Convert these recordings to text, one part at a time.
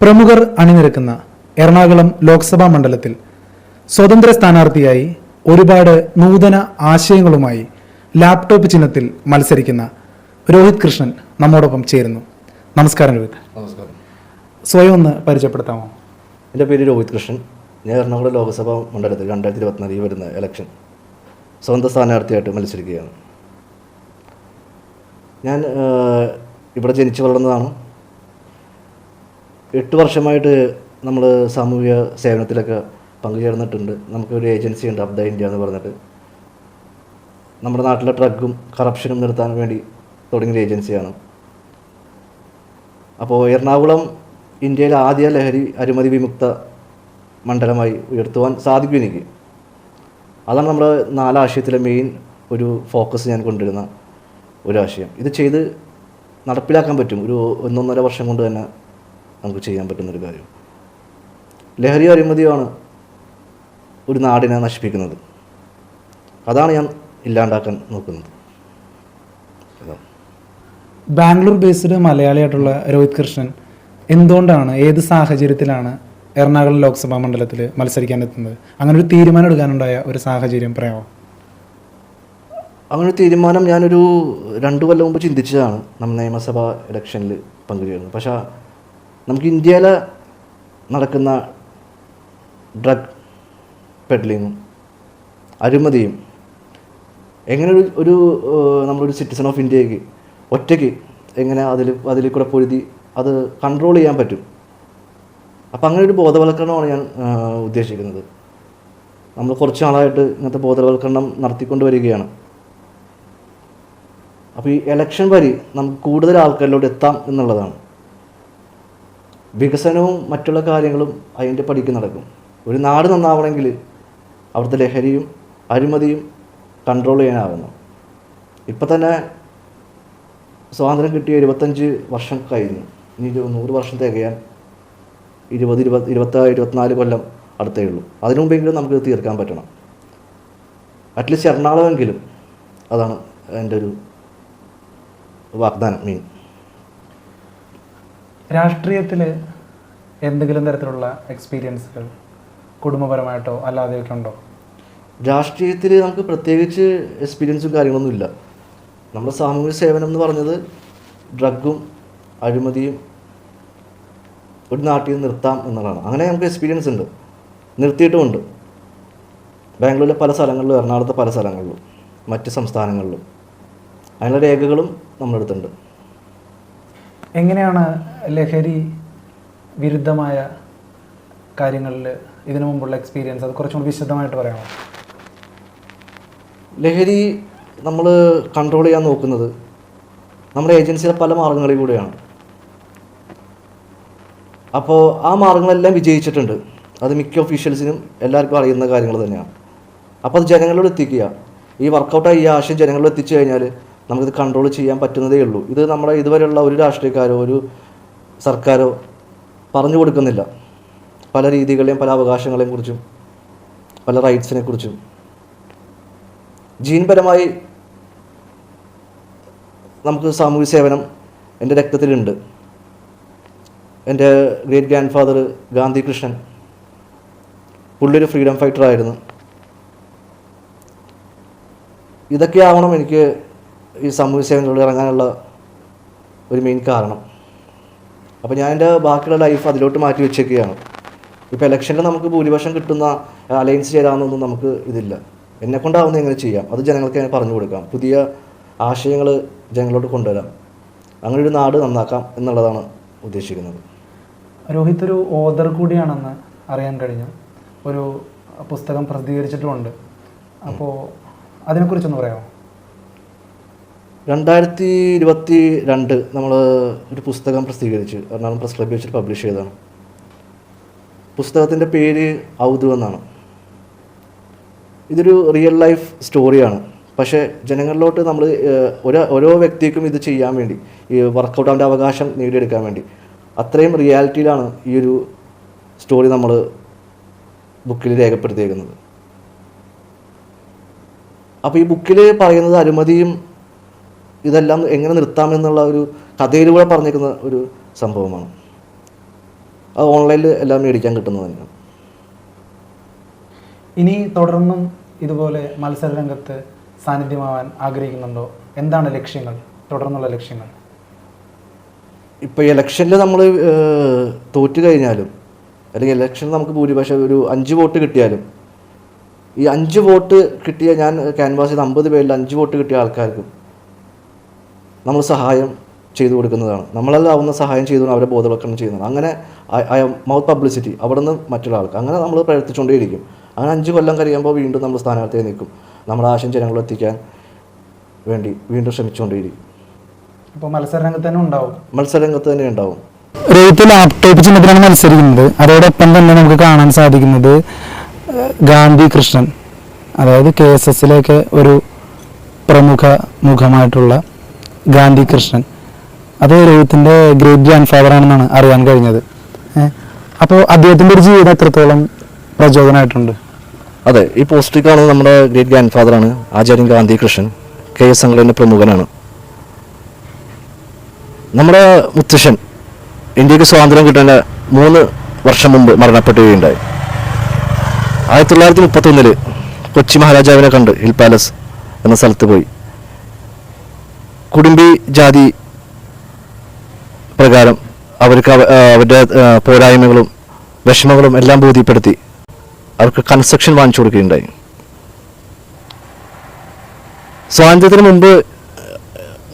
പ്രമുഖർ അണിനിരക്കുന്ന എറണാകുളം ലോക്സഭാ മണ്ഡലത്തിൽ സ്വതന്ത്ര സ്ഥാനാർത്ഥിയായി ഒരുപാട് നൂതന ആശയങ്ങളുമായി ലാപ്ടോപ്പ് ചിഹ്നത്തിൽ മത്സരിക്കുന്ന രോഹിത് കൃഷ്ണൻ നമ്മോടൊപ്പം ചേരുന്നു. നമസ്കാരം രോഹിത്. നമസ്കാരം. സ്വയം ഒന്ന് പരിചയപ്പെടുത്താമോ? എന്റെ പേര് രോഹിത് കൃഷ്ണൻ. ഞാൻ എറണാകുളം ലോക്സഭാ മണ്ഡലത്തിൽ രണ്ടായിരത്തി ഇരുപത്തിനാലിൽ വരുന്ന ഇലക്ഷൻ സ്വന്തം സ്ഥാനാർത്ഥിയായിട്ട് മത്സരിക്കുകയാണ്. ഞാൻ ഇവിടെ ജനിച്ചു വളർന്നതാണ്. എട്ട് വർഷമായിട്ട് നമ്മൾ സാമൂഹിക സേവനത്തിലൊക്കെ പങ്കുചേർന്നിട്ടുണ്ട്. നമുക്കൊരു ഏജൻസി ഉണ്ട് അബ്ദ ഇന്ത്യ എന്ന് പറഞ്ഞിട്ട്. നമ്മുടെ നാട്ടിലെ ഡ്രഗും കറപ്ഷനും നിർത്താൻ വേണ്ടി തുടങ്ങിയ ഏജൻസിയാണ്. അപ്പോൾ എറണാകുളം ഇന്ത്യയിലെ ആദ്യ ലഹരി അഴിമതി വിമുക്ത മണ്ഡലമായി ഉയർത്തുവാൻ സാധിക്കും എനിക്ക്. അതാണ് നമ്മുടെ നാലാശയത്തിലെ മെയിൻ ഒരു ഫോക്കസ് ഞാൻ കൊണ്ടുവരുന്ന ഒരാശയം ഇത് ചെയ്ത് നടപ്പിലാക്കാൻ പറ്റും. ഒരു ഒന്നൊന്നര വർഷം കൊണ്ട് തന്നെ നമുക്ക് ചെയ്യാൻ പറ്റുന്നൊരു കാര്യം. ലഹരി അഴിമതിയാണ് ഒരു നാടിനെ നശിപ്പിക്കുന്നത്. അതാണ് ഞാൻ ഇല്ലാണ്ടാക്കാൻ നോക്കുന്നത്. ബാംഗ്ലൂർ ബേസ്ഡ് മലയാളിയായിട്ടുള്ള രോഹിത് കൃഷ്ണൻ എന്തുകൊണ്ടാണ് ഏത് സാഹചര്യത്തിലാണ് എറണാകുളം ലോക്സഭാ മണ്ഡലത്തിൽ മത്സരിക്കാൻ എത്തുന്നത്? അങ്ങനെ ഒരു തീരുമാനം എടുക്കാനുണ്ടായ ഒരു സാഹചര്യം പറയാമോ? അങ്ങനെ ഒരു തീരുമാനം ഞാനൊരു രണ്ട് കൊല്ലം മുമ്പ് ചിന്തിച്ചതാണ്. നമ്മൾ നിയമസഭാ ഇലക്ഷനിൽ പങ്കുചേരുന്നത് പക്ഷേ നമുക്ക് ഇന്ത്യയിൽ നടക്കുന്ന ഡ്രഗ് പെഡ്ലിങ്ങും അഴിമതിയും എങ്ങനെ ഒരു ഒരു നമ്മളൊരു സിറ്റിസൺ ഓഫ് ഇന്ത്യയ്ക്ക് ഒറ്റയ്ക്ക് എങ്ങനെ അതിൽ അതിൽ കൂടെ പൊരുതി അത് കൺട്രോൾ ചെയ്യാൻ പറ്റും? അപ്പം അങ്ങനെ ഒരു ബോധവൽക്കരണമാണ് ഞാൻ ഉദ്ദേശിക്കുന്നത്. നമ്മൾ കുറച്ച് നാളായിട്ട് ഇങ്ങനത്തെ ബോധവൽക്കരണം നടത്തിക്കൊണ്ട് വരികയാണ്. അപ്പോൾ ഈ എലക്ഷൻ വരി നമുക്ക് കൂടുതൽ ആൾക്കാരിലോട്ട് എത്താം എന്നുള്ളതാണ്. വികസനവും മറ്റുള്ള കാര്യങ്ങളും അതിന്റെ പടിക്ക് നടക്കും. ഒരു നാട് നന്നാവണമെങ്കിൽ അവിടുത്തെ ലഹരിയും അഴിമതിയും കൺട്രോൾ ചെയ്യാനാവുന്നു ഇപ്പം തന്നെ സ്വാതന്ത്ര്യം കിട്ടിയ ഇരുപത്തഞ്ച് വർഷം കഴിഞ്ഞു ഇനി നൂറ് വർഷം തികയാൻ ഇരുപത് ഇരുപത് ഇരുപത്തി ഇരുപത്തിനാല് കൊല്ലം അടുത്തേ ഉള്ളൂ. അതിനു മുമ്പെങ്കിലും നമുക്ക് തീർക്കാൻ പറ്റണം. അറ്റ്ലീസ്റ്റ് എറണാകുളമെങ്കിലും അതാണ് എന്റെ ഒരു വാഗ്ദാനം മീൻ രാഷ്ട്രീയത്തിൽ എന്തെങ്കിലും തരത്തിലുള്ള എക്സ്പീരിയൻസുകൾ കുടുംബപരമായിട്ടോ അല്ലാതെയൊക്കെ ഉണ്ടോ? രാഷ്ട്രീയത്തിൽ നമുക്ക് പ്രത്യേകിച്ച് എക്സ്പീരിയൻസും കാര്യങ്ങളൊന്നും ഇല്ല. നമ്മുടെ സാമൂഹ്യ സേവനം എന്ന് പറഞ്ഞത് ഡ്രഗും അഴിമതിയും ഒരു നാട്ടിൽ നിന്ന് നിർത്താം എന്നുള്ളതാണ്. അങ്ങനെ നമുക്ക് എക്സ്പീരിയൻസ് ഉണ്ട്. നിർത്തിയിട്ടുമുണ്ട് ബാംഗ്ലൂരിലെ പല സ്ഥലങ്ങളിലും എറണാകുളത്തെ പല സ്ഥലങ്ങളിലും മറ്റ് സംസ്ഥാനങ്ങളിലും. അതിനുള്ള രേഖകളും നമ്മുടെ എങ്ങനെയാണ് ലഹരി വിരുദ്ധമായ കാര്യങ്ങളിൽ ഇതിനു മുമ്പുള്ള എക്സ്പീരിയൻസ് അത് കുറച്ചും വിശദമായിട്ട് പറയാമോ? ലഹരി നമ്മൾ കൺട്രോൾ ചെയ്യാൻ നോക്കുന്നത് നമ്മുടെ ഏജൻസിയുടെ പല മാർഗങ്ങളിൽ കൂടെയാണ്. അപ്പോൾ ആ മാർഗങ്ങളെല്ലാം വിജയിച്ചിട്ടുണ്ട്. അത് മിക്ക ഒഫീഷ്യൽസിനും എല്ലാവർക്കും അറിയുന്ന കാര്യങ്ങൾ തന്നെയാണ്. അപ്പോൾ അത് ജനങ്ങളോട് എത്തിക്കുക. ഈ വർക്കൗട്ടായി ഈ ആശയം ജനങ്ങളോട് എത്തിച്ചു കഴിഞ്ഞാൽ നമുക്കിത് കൺട്രോൾ ചെയ്യാൻ പറ്റുന്നതേ ഉള്ളൂ. ഇത് നമ്മുടെ ഇതുവരെയുള്ള ഒരു രാഷ്ട്രീയക്കാരോ ഒരു സർക്കാരോ പറഞ്ഞു കൊടുക്കുന്നില്ല. പല രീതികളെയും പല അവകാശങ്ങളെയും കുറിച്ചും പല റൈറ്റ്സിനെ കുറിച്ചും. ജീൻപരമായി നമുക്ക് സാമൂഹ്യ സേവനം എന്റെ രക്തത്തിലുണ്ട്. എന്റെ great grand father Gandhi Krishnan പുള്ളി ഒരു ഫ്രീഡം ഫൈറ്റർ ആയിരുന്നു. ഇതൊക്കെ ആവണം എനിക്ക് ഈ സാമൂഹ്യ സേവനത്തിലൂടെ ഇറങ്ങാനുള്ള ഒരു മെയിൻ കാരണം. അപ്പോൾ ഞാൻ എന്റെ ബാക്കിയുള്ള ലൈഫ് അതിലോട്ട് മാറ്റി വെച്ചേക്കുകയാണ്. ഇപ്പോൾ ഇലക്ഷനിൽ നമുക്ക് ഭൂരിപക്ഷം കിട്ടുന്ന അലയൻസ് ചേരാമെന്നൊന്നും നമുക്ക് ഇതില്ല. എന്നെ കൊണ്ടാവുന്ന എങ്ങനെ ചെയ്യാം? അത് ജനങ്ങൾക്ക് ഞാൻ പറഞ്ഞു കൊടുക്കാം. പുതിയ ആശയങ്ങൾ ജനങ്ങളോട് കൊണ്ടുവരാം. അങ്ങനെ ഒരു നാട് നന്നാക്കാം എന്നുള്ളതാണ് ഉദ്ദേശിക്കുന്നത്. രോഹിത് ഒരു ഓദർ കൂടിയാണെന്ന് അറിയാൻ കഴിഞ്ഞു. ഒരു പുസ്തകം പ്രസിദ്ധീകരിച്ചിട്ടുമുണ്ട്. അപ്പോൾ അതിനെക്കുറിച്ചൊന്ന് പറയാമോ? രണ്ടായിരത്തി ഇരുപത്തി രണ്ട് നമ്മൾ ഒരു പുസ്തകം പ്രസിദ്ധീകരിച്ച്. എറണാകുളം പ്രസ് ക്ലബ് വെച്ചിട്ട് പബ്ലിഷ് ചെയ്തതാണ്. പുസ്തകത്തിന്റെ പേര് ഔദു എന്നാണ്. ഇതൊരു റിയൽ ലൈഫ് സ്റ്റോറിയാണ് പക്ഷേ ജനങ്ങളിലോട്ട് നമ്മൾ ഓരോ ഓരോ വ്യക്തിക്കും ഇത് ചെയ്യാൻ വേണ്ടി ഈ വർക്കൗട്ട് അവന്റെ അവകാശം നേടിയെടുക്കാൻ വേണ്ടി അത്രയും റിയാലിറ്റിയിലാണ് ഈ ഒരു സ്റ്റോറി നമ്മൾ ബുക്കിൽ രേഖപ്പെടുത്തിയേക്കുന്നത്. അപ്പോൾ ഈ ബുക്കിൽ പറയുന്നത് അഴിമതിയും ഇതെല്ലാം എങ്ങനെ നിർത്താമെന്നുള്ള ഒരു കഥയിലൂടെ പറഞ്ഞേക്കുന്ന ഒരു സംഭവമാണ്. അത് ഓൺലൈനിൽ എല്ലാം മേടിക്കാൻ കിട്ടുന്നത് തന്നെയാണ്. ഇനി തുടർന്നും ഇതുപോലെ മത്സര രംഗത്ത് സാന്നിധ്യമാവാൻ ആഗ്രഹിക്കുന്നുണ്ടോ? എന്താണ് ലക്ഷ്യങ്ങൾ? തുടർന്നുള്ള ലക്ഷ്യങ്ങൾ? ഇപ്പോൾ ഇലക്ഷനിൽ നമ്മൾ തോറ്റു കഴിഞ്ഞാലും അല്ലെങ്കിൽ ഇലക്ഷനിൽ നമുക്ക് ഭൂരിപക്ഷം ഒരു അഞ്ച് വോട്ട് കിട്ടിയാലും ഈ അഞ്ച് വോട്ട് കിട്ടിയ ഞാൻ ക്യാൻവാസ് ചെയ്ത അമ്പത് പേരിൽ അഞ്ച് വോട്ട് കിട്ടിയ ആൾക്കാർക്കും നമ്മൾ സഹായം ചെയ്തു കൊടുക്കുന്നതാണ്. നമ്മളെല്ലാവുന്ന സഹായം ചെയ്തു അവരെ ബോധവൽക്കരണം ചെയ്യുന്നത്. അങ്ങനെ മൗത്ത് പബ്ലിസിറ്റി അവിടെ നിന്ന് മറ്റുള്ള ആൾക്ക് അങ്ങനെ നമ്മൾ പ്രവർത്തിച്ചുകൊണ്ടേയിരിക്കും. അങ്ങനെ അഞ്ച് കൊല്ലം കഴിയുമ്പോൾ വീണ്ടും നമ്മൾ സ്ഥാനാർത്ഥിയെ നിൽക്കും. നമ്മുടെ ആശയം ജനങ്ങളെത്തിക്കാൻ വേണ്ടി വീണ്ടും ശ്രമിച്ചുകൊണ്ടേയിരിക്കും. അപ്പോൾ മത്സരരംഗത്ത് തന്നെ ഉണ്ടാവും. മത്സരരംഗത്ത് തന്നെ ഉണ്ടാവും. റേറ്റ് ലാപ്ടോപ്പ് ചിഹ്നത്തിലാണ് മത്സരിക്കുന്നത്. അതോടൊപ്പം തന്നെ നമുക്ക് കാണാൻ സാധിക്കുന്നത് ഗാന്ധി കൃഷ്ണൻ. അതായത് കെ എസ് എസിലേക്ക് ഒരു പ്രമുഖ മുഖമായിട്ടുള്ള ഗാന്ധി കൃഷ്ണൻ അത് രോഹിത്തിന്റെ ഗ്രേറ്റ് ഗ്രാൻഡ് ഫാദർ ആണെന്നാണ് അറിയാൻ കഴിഞ്ഞത്. അപ്പോൾ അദ്ദേഹത്തിന്റെ ഒരു ജീവിതം എത്രത്തോളം പ്രചോദനമായിട്ടുണ്ട് അതെ ഈ പോസ്റ്റിൽ കാണുന്നത് നമ്മുടെ ഗ്രേറ്റ് ഗ്രാൻഡ് ഫാദറാണ് ആചാര്യൻ ഗാന്ധി കൃഷ്ണൻ കെ എസ് സംഘടന പ്രമുഖനാണ്. നമ്മുടെ മുത്തശ്ശൻ ഇന്ത്യയ്ക്ക് സ്വാതന്ത്ര്യം കിട്ടേണ്ട മൂന്ന് വർഷം മുമ്പ് മരണപ്പെടുകയുണ്ടായി ആയിരത്തി തൊള്ളായിരത്തി മുപ്പത്തൊന്നിൽ കൊച്ചി മഹാരാജാവിനെ കണ്ട് ഹിൽ പാലസ് എന്ന സ്ഥലത്ത് പോയി. കുടുംബി ജാതി പ്രകാരം അവർക്ക് അവരുടെ പോരായ്മകളും വിഷമങ്ങളും എല്ലാം ബോധ്യപ്പെടുത്തി അവർക്ക് കൺസ്ട്രക്ഷൻ വാങ്ങിച്ചു കൊടുക്കുകയുണ്ടായി. സ്വാതന്ത്ര്യത്തിന് മുമ്പ്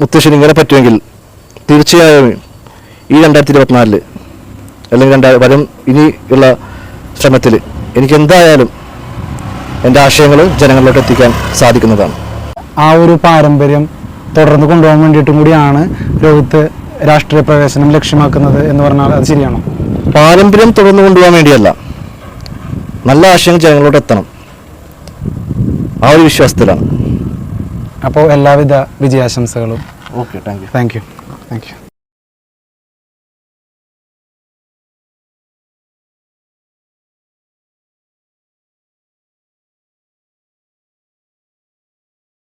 മുത്തശ്ശൻ ഇങ്ങനെ പറ്റുമെങ്കിൽ തീർച്ചയായും ഈ രണ്ടായിരത്തി ഇരുപത്തിനാലിൽ അല്ലെങ്കിൽ രണ്ടാ വരും ഇനി ഉള്ള ശ്രമത്തിൽ എനിക്ക് എന്തായാലും എന്റെ ആശയങ്ങൾ ജനങ്ങളിലോട്ട് എത്തിക്കാൻ സാധിക്കുന്നതാണ്. ആ ഒരു പാരമ്പര്യം തുടർന്ന് കൊണ്ടുപോകാൻ വേണ്ടിയിട്ടും കൂടിയാണ് രോഹിത്ത് രാഷ്ട്രീയ പ്രവേശനം ലക്ഷ്യമാക്കുന്നത് എന്ന് പറഞ്ഞാൽ അത് ശരിയാണോ? പാരമ്പര്യം തുടർന്നു കൊണ്ടുപോകാൻ വേണ്ടിയല്ല. നല്ല ആശയങ്ങൾ ജനങ്ങളോട് എത്തണം. ആ ഒരു വിശ്വാസത്തിലാണ്. അപ്പോൾ എല്ലാവിധ വിജയാശംസകളും. Okay thank you. Thank you. Thank you.